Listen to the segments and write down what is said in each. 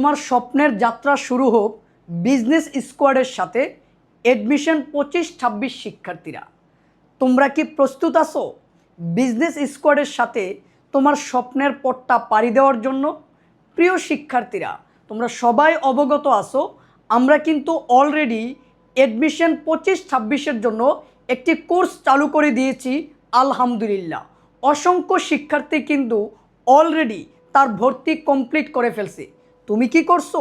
তোমার স্বপ্নের যাত্রা শুরু হোক বিজনেস স্কোয়াডের সাথে এডমিশন পঁচিশ, ছাব্বিশ শিক্ষার্থীরা। তোমরা কি প্রস্তুত আছো? বিজনেস স্কোয়াডের সাথে তোমার স্বপ্নের পথটা পাড়ি দেওয়ার জন্য? প্রিয় শিক্ষার্থীরা, তোমরা সবাই অবগত আছো, আমরা কিন্তু অলরেডি এডমিশন পঁচিশ, ছাব্বিশের জন্য একটি কোর্স চালু করে দিয়েছি, আলহামদুলিল্লাহ। অসংখ্য শিক্ষার্থী কিন্তু অলরেডি তার ভর্তি কমপ্লিট করে ফেলছে। তুমি কি করছ?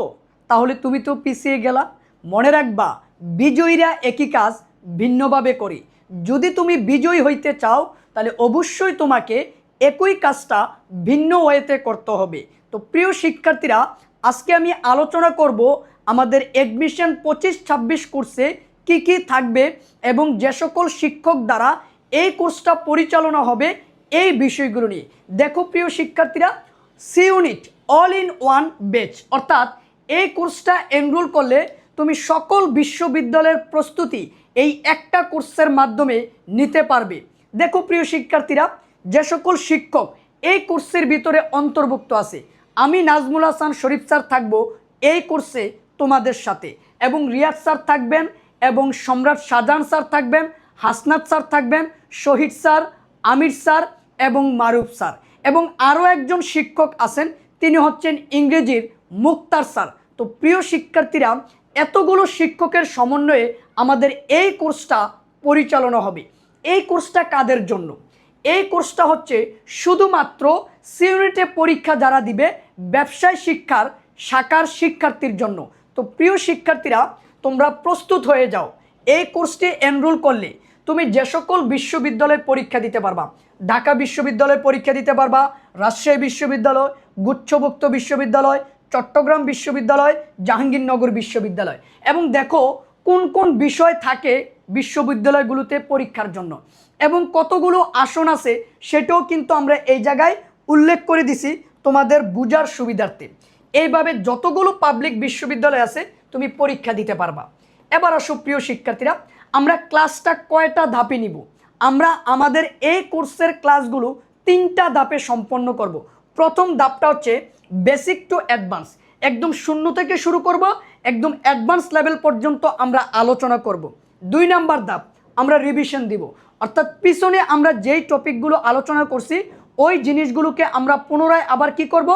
তাহলে তুমি তো পিছিয়ে গেলা। মনে রাখবা, বিজয়ীরা একই কাজ ভিন্নভাবে করে। যদি তুমি বিজয়ী হইতে চাও, তাহলে অবশ্যই তোমাকে একই কাজটা ভিন্ন ওয়েতে করতে হবে। তো প্রিয় শিক্ষার্থীরা, আজকে আমি আলোচনা করব আমাদের এডমিশন পঁচিশ ছাব্বিশ কোর্সে কি কি থাকবে এবং যে সকল শিক্ষক দ্বারা এই কোর্সটা পরিচালনা হবে এই বিষয়গুলো নিয়ে। দেখো প্রিয় শিক্ষার্থীরা C unit all in one batch অর্থাৎ এই কোর্সটা এনরোল করলে তুমি সকল বিশ্ববিদ্যালয়ের প্রস্তুতি এই একটা কোর্সের মাধ্যমে নিতে পারবে। দেখো প্রিয় শিক্ষার্থীরা, যে সকল শিক্ষক এই কোর্সের ভিতরে অন্তর্ভুক্ত আছে, আমি নাজমুল হাসান শরীফ স্যার থাকব এই কোর্সে তোমাদের সাথে। এবং রিয়াদ স্যার থাকবেন এবং সম্রাট শাহজাহান স্যার থাকবেন, হাসনাত স্যার থাকবেন, শহীদ স্যার, আমির স্যার এবং মারুফ স্যার। এবং আরও একজন শিক্ষক আছেন তিনি হচ্ছেন ইংরেজির মুক্তার স্যার। তো প্রিয় শিক্ষার্থীরা, এতগুলো শিক্ষকের সমন্বয়ে আমাদের এই কোর্সটা পরিচালনা হবে। এই কোর্সটা কাদের জন্য? এই কোর্সটা হচ্ছে শুধুমাত্র সিউনিটে পরীক্ষা যারা দিবে ব্যবসায় শিক্ষার শাখার শিক্ষার্থীর জন্য। তো প্রিয় শিক্ষার্থীরা, তোমরা প্রস্তুত হয়ে যাও। এই কোর্সটি এনরোল করলে তুমি যে সকল বিশ্ববিদ্যালয়ে পরীক্ষা দিতে পারবা। ঢাকা বিশ্ববিদ্যালয়ে পরীক্ষা দিতে পারবা, রাজশাহী বিশ্ববিদ্যালয় গুচ্ছভুক্ত বিশ্ববিদ্যালয়, চট্টগ্রাম বিশ্ববিদ্যালয়, জাহাঙ্গীরনগর বিশ্ববিদ্যালয়। এবং দেখো, কোন কোন বিষয় থাকে বিশ্ববিদ্যালয়গুলোতে পরীক্ষার জন্য। এবং কতগুলো আসন আছে সেটাও কিন্তু আমরা এই জায়গায় উল্লেখ করে দিছি তোমাদের বুঝার সুবিধার্থে। এইভাবে যতগুলো পাবলিক বিশ্ববিদ্যালয় আছে, তুমি পরীক্ষা দিতে পারবা। এবার আসো প্রিয় শিক্ষার্থীরা, আমরা ক্লাসটা কয়টা ধাপে নিব? আমরা আমাদের এই কোর্সের ক্লাসগুলো তিনটা ধাপে সম্পন্ন করব। প্রথম ধাপটা হচ্ছে বেসিক টু অ্যাডভান্স একদম শূন্য থেকে শুরু করব, একদম অ্যাডভান্স লেভেল পর্যন্ত আমরা আলোচনা করব। দুই নাম্বার ধাপ, আমরা রিভিশন দিব। অর্থাৎ পিছনে আমরা যেই টপিকগুলো আলোচনা করছি, ওই জিনিসগুলোকে আমরা পুনরায় আবার কি করব?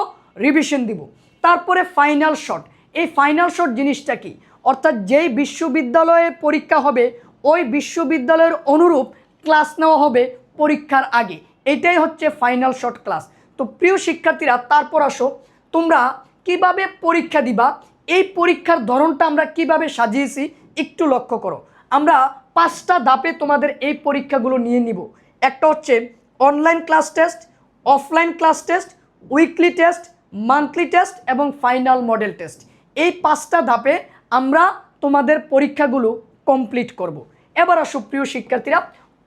রিভিশন দিব। তারপরে ফাইনাল শট এই ফাইনাল শট জিনিসটা কি? অর্থাৎ যেই বিশ্ববিদ্যালয়ে পরীক্ষা হবে, ওই বিশ্ববিদ্যালয়ের অনুরূপ ক্লাস নেওয়া হবে পরীক্ষার আগে। এটাই হচ্ছে ফাইনাল শট ক্লাস তো প্রিয় শিক্ষার্থীরা, তারপর আসো। তোমরা কীভাবে পরীক্ষা দিবা? এই পরীক্ষার ধরনটা আমরা কীভাবে সাজিয়েছি একটু লক্ষ্য করো। আমরা পাঁচটা ধাপে তোমাদের এই পরীক্ষাগুলো নিয়ে নিব। একটা হচ্ছে online class test offline class test weekly test monthly test এবং ফাইনাল মডেল টেস্ট এই পাঁচটা ধাপে আমরা তোমাদের পরীক্ষাগুলো কমপ্লিট করব। এবার আসো প্রিয় শিক্ষার্থীরা,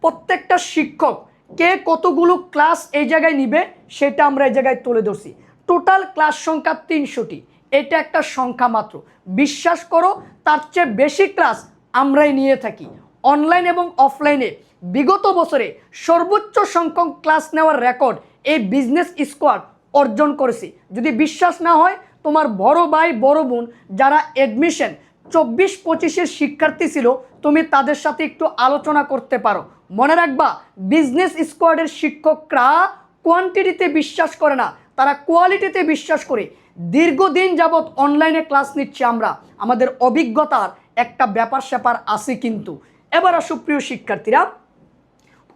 প্রত্যেকটা শিক্ষক কে কতগুলো ক্লাস এই জায়গায় নিবে সেটা আমরা এই জায়গায় তুলে ধরছি। টোটাল ক্লাস সংখ্যা তিনশোটি। এটা একটা সংখ্যা মাত্র। বিশ্বাস করো, তার চেয়ে বেশি ক্লাস আমরাই নিয়ে থাকি। অনলাইন এবং অফলাইনে বিগত বছরে সর্বোচ্চ সংখ্যক ক্লাস নেওয়ার রেকর্ড এই বিজনেস স্কোয়াড অর্জন করেছি। যদি বিশ্বাস না হয়, তোমার বড় ভাই, বড় বোন যারা অ্যাডমিশন চব্বিশ পঁচিশের শিক্ষার্থী ছিল, তুমি তাদের সাথে একটু আলোচনা করতে পারো। মনে রাখবা বিজনেস স্কোয়াডের শিক্ষকরা কোয়ান্টিটিতে বিশ্বাস করে না, তারা কোয়ালিটিতে বিশ্বাস করে। দীর্ঘদিন যাবৎ অনলাইনে ক্লাস নিচ্ছি আমরা। আমাদের অভিজ্ঞতার একটা ব্যাপার স্যাপার আছে কিন্তু। এবার আসো প্রিয় শিক্ষার্থীরা,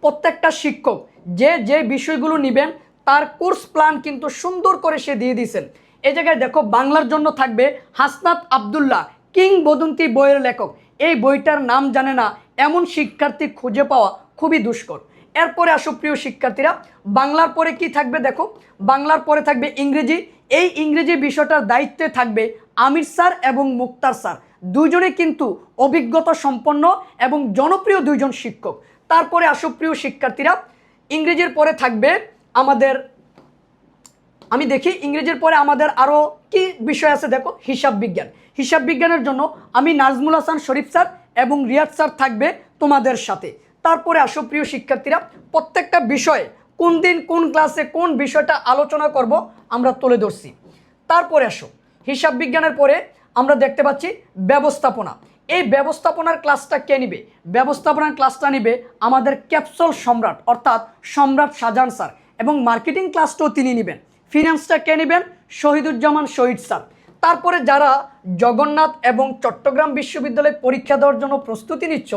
প্রত্যেকটা শিক্ষক যে যে বিষয়গুলো নেবেন, তার কোর্স প্ল্যান কিন্তু সুন্দর করে সে দিয়ে দিয়েছেন। এ জায়গায় দেখো, বাংলার জন্য থাকবে হাসনাত আবদুল্লাহ। কিংবদন্তি বইয়ের লেখক। এই বইটার নাম জানে না এমন শিক্ষার্থী খুঁজে পাওয়া খুবই দুষ্কর। এরপরে আসো প্রিয় শিক্ষার্থীরা, বাংলার পরে কি থাকবে দেখো? বাংলার পরে থাকবে ইংরেজি। এই ইংরেজি বিষয়টার দায়িত্বে থাকবে আমির স্যার এবং মুক্তার স্যার। দুজনে কিন্তু অভিজ্ঞতা সম্পন্ন এবং জনপ্রিয় দুইজন শিক্ষক। তারপরে আসো প্রিয় শিক্ষার্থীরা, ইংরেজির পরে থাকবে আমাদের, আমি দেখি ইংরেজির পরে আমাদের আরও কি বিষয় আছে দেখো? হিসাব বিজ্ঞান। হিসাব বিজ্ঞানের জন্য আমি নাজমুল হাসান শরীফ স্যার এবং রিয়াদ স্যার থাকবে তোমাদের সাথে। তারপরে আসো প্রিয় শিক্ষার্থীরা, প্রত্যেকটা বিষয়ে কোন দিন কোন ক্লাসে কোন বিষয়টা আলোচনা করব আমরা তুলে ধরছি। তারপরে আসো, হিসাব বিজ্ঞানের পরে আমরা দেখতে পাচ্ছি ব্যবস্থাপনা। এই ব্যবস্থাপনার ক্লাসটা কে নিবে? ব্যবস্থাপনার ক্লাসটা নিবে আমাদের ক্যাপসুল সম্রাট, অর্থাৎ সম্রাট শাহজাহান স্যার এবং মার্কেটিং ক্লাসটাও তিনি নেবেন। ফিনান্সটা কে নেবেন? শহীদুজ্জামান শহীদ স্যার। তারপরে যারা জগন্নাথ এবং চট্টগ্রাম বিশ্ববিদ্যালয়ে পরীক্ষা দেওয়ার জন্য প্রস্তুতি নিচ্ছ,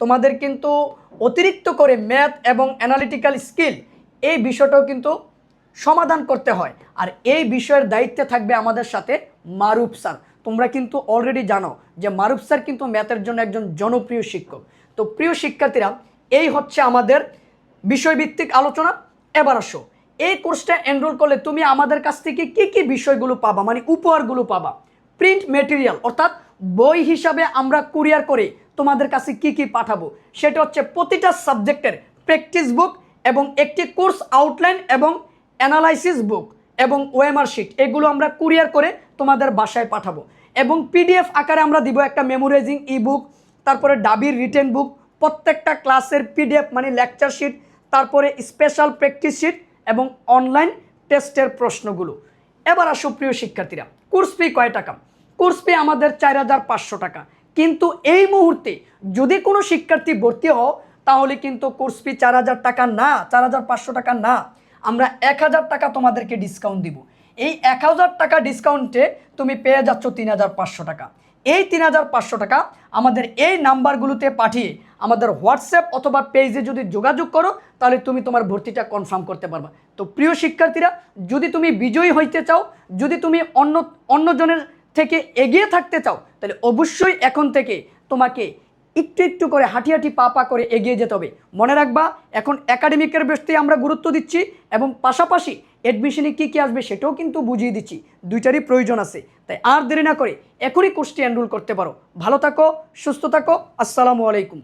তোমাদের কিন্তু অতিরিক্ত করে ম্যাথ এবং অ্যানালিটিক্যাল স্কিল এই বিষয়টাও কিন্তু সমাধান করতে হয়। আর এই বিষয়ের দায়িত্বে থাকবে আমাদের সাথে মারুফ স্যার। তোমরা কিন্তু অলরেডি জানো যে মারুফ স্যার কিন্তু ম্যাথের জন্য একজন জনপ্রিয় শিক্ষক। তো প্রিয় শিক্ষার্থীরা, এই হচ্ছে আমাদের বিষয়ভিত্তিক আলোচনা। এবার আসো। এই কোর্সটা এনরোল করলে তুমি আমাদের কাছ থেকে কি কি বিষয়গুলো পাবা? মানে উপহারগুলো পাবা? প্রিন্ট মেটেরিয়াল অর্থাৎ বই হিসাবে আমরা কুরিয়ার করে তোমাদের কাছে কি কি পাঠাবো? সেটা হচ্ছে প্রতিটা সাবজেক্টের প্র্যাকটিস বুক এবং একটি কোর্স আউটলাইন এবং অ্যানালাইসিস বুক এবং ওএমআর শিট এগুলো আমরা কুরিয়ার করে তোমাদের বাসায় পাঠাবো। এবং পিডিএফ আকারে আমরা দিব একটা মেমোরাইজিং ই বুক তারপরে ডাবির রিটেন বুক প্রত্যেকটা ক্লাসের পিডিএফ মানে লেকচার শিট তারপরে স্পেশাল প্র্যাকটিস শিট এবং অনলাইন টেস্টের প্রশ্নগুলো। এবার আসো প্রিয় শিক্ষার্থীরা কোর্স ফি কয় টাকা? কোর্স ফি আমাদের চার হাজার পাঁচশো টাকা। কিন্তু এই মুহূর্তে যদি কোনো শিক্ষার্থী ভর্তি হও, তাহলে কিন্তু কোর্স ফি চার হাজার টাকা না, চার হাজার পাঁচশো টাকা না। আমরা এক হাজার টাকা তোমাদেরকে ডিসকাউন্ট দিব। এই এক হাজার টাকা ডিসকাউন্টে তুমি পেয়ে যাচ্ছ তিন হাজার পাঁচশো টাকা। এই তিন হাজার পাঁচশো টাকা আমাদের এই নাম্বারগুলোতে পাঠিয়ে আমাদের হোয়াটসঅ্যাপ অথবা পেজে যদি যোগাযোগ করো, তাহলে তুমি তোমার ভর্তিটা কনফার্ম করতে পারবা। তো প্রিয় শিক্ষার্থীরা, যদি তুমি বিজয়ী হইতে চাও, যদি তুমি অন্য, অন্যজনের থেকে এগিয়ে থাকতে চাও, তাহলে অবশ্যই এখন থেকে তোমাকে একটু একটু করে হাঁটি হাঁটি পা পা করে এগিয়ে যেতে হবে। মনে রাখবা, এখন একাডেমিকের বেশতে আমরা গুরুত্ব দিচ্ছি এবং পাশাপাশি অ্যাডমিশনে কী কী আসবে সেটাও কিন্তু বুঝিয়ে দিচ্ছি। দুইটারই প্রয়োজন আছে। তাই আর দেরি না করে এখনই কোর্সটি এনরোল করতে পারো। ভালো থাকো, সুস্থ থাকো। আসসালামু আলাইকুম।